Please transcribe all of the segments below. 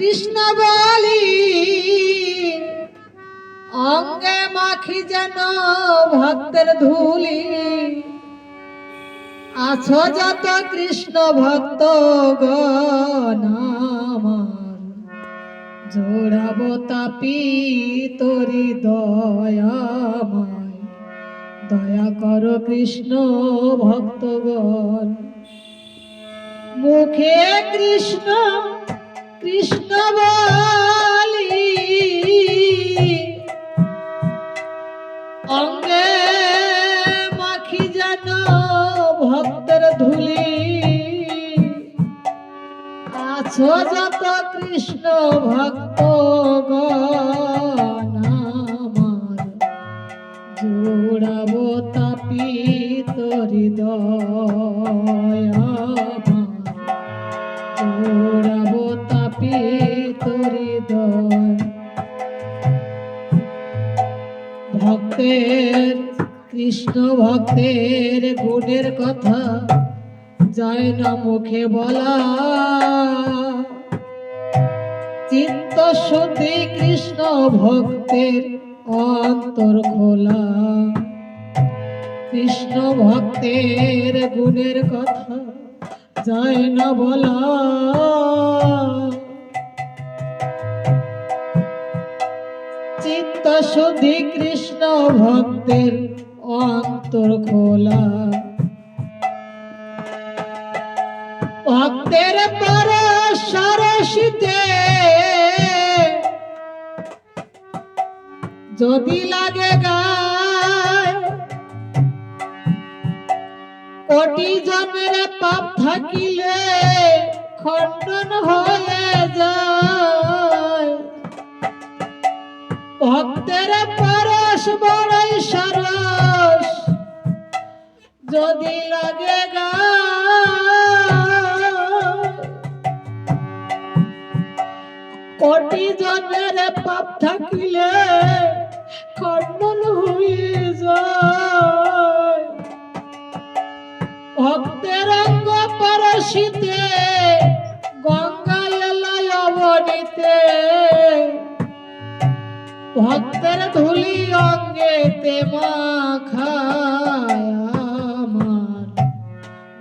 কৃষ্ণ বলি, অঙ্গে মাখি যেন ভক্তের ধুলি। আছো যত কৃষ্ণ ভক্ত গণ আমার, জোড়াবো তাপি তোরি দয়াময় দয়া করো কৃষ্ণ ভক্ত ভক্তগণ। মুখে কৃষ্ণ কৃষ্ণ বলি। অঙ্গে মাখি যেন ভক্তের ধুলি। আছো যত কৃষ্ণ ভক্ত ভক্তের, কৃষ্ণ ভক্তের গুণের কথা যায় না মুখে বলা। চিত্ত শুদ্ধি কৃষ্ণ ভক্তের অন্তর খোলা। কৃষ্ণ ভক্তের গুণের কথা যায় না বলা। চিত্ত শুদ্ধি কৃষ্ণ ভক্তের অন্তর খোলা। ভক্তের পর সরসিতে যদি লাগে গায়, কোটি পাপ থাকিলে খণ্ডন হয়ে যায়। ভক্তের পরশ বড়ই সরস। যদি লাগে গা। কোটি জন্মের পাপ থাকিলে খণ্ডন হয়ে যায়। ভক্তের অঙ্গ পরশিতে গঙ্গা এলাই অবনীতে। ভক্তের ধুলি অঙ্গেতে মাখায় আমার।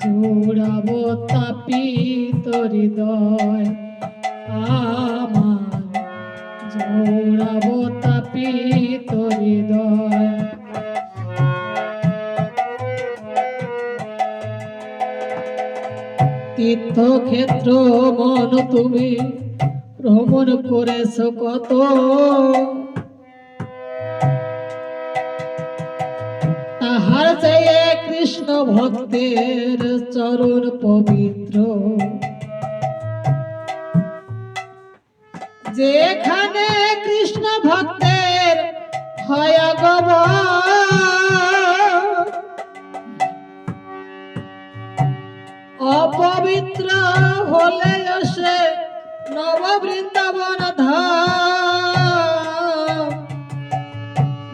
জোড়াবো তাপি তোরি দয় আমার। জোড়াবো তাপি তোরি দয় তীর্থক্ষেত্র মন তুমি ভ্রমণ করেছ কত? ভক্তের চরণ পবিত্র। যেখানে কৃষ্ণ ভক্তের হয় আগমন। অপবিত্র হলে সে নব বৃন্দাবন ধাম।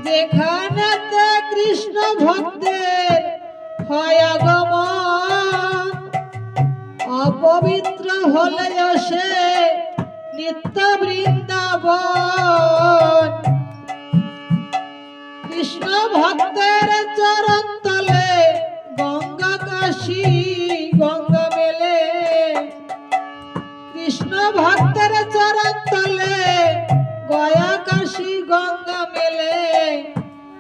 যেখানেতে কৃষ্ণ ভক্তের হয় আগমন। অপবিত্র হলে সে নিত্য বৃন্দাবন। কৃষ্ণ ভক্তের চরণ তলে গঙ্গা কাশী, গঙ্গা মেলে। কৃষ্ণ ভক্তের চরণ তলে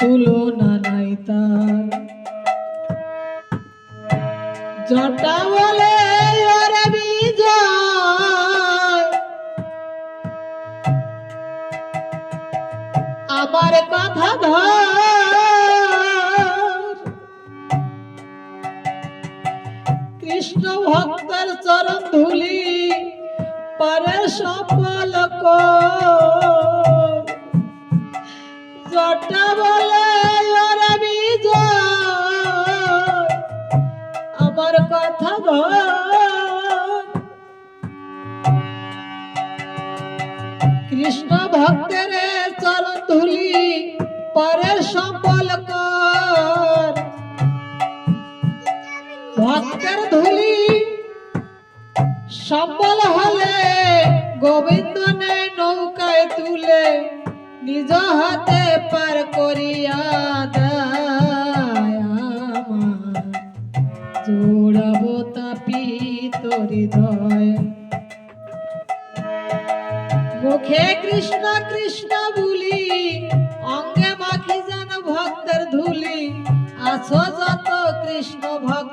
তুলনা নাই তার। জটা বলে ওরে বিজয়। আমার কথা ধর। কৃষ্ণ ভক্তের চরণ ধুলি, পরে সফল কর। কৃষ্ণ ভক্তের চরণ ধুলি, পরে সম্বল ভক্তের ধুলি সম্বল হলে গোবিন্দ নেয় নৌকায় তুলে নিজ হাতে পার করিয়া দেয় আমার। জোড়াবো তাপি তোর মুখে কৃষ্ণ কৃষ্ণ বুলি অঙ্গে মাখি যেন ভক্তের ধুলি। আছো যত কৃষ্ণ ভক্ত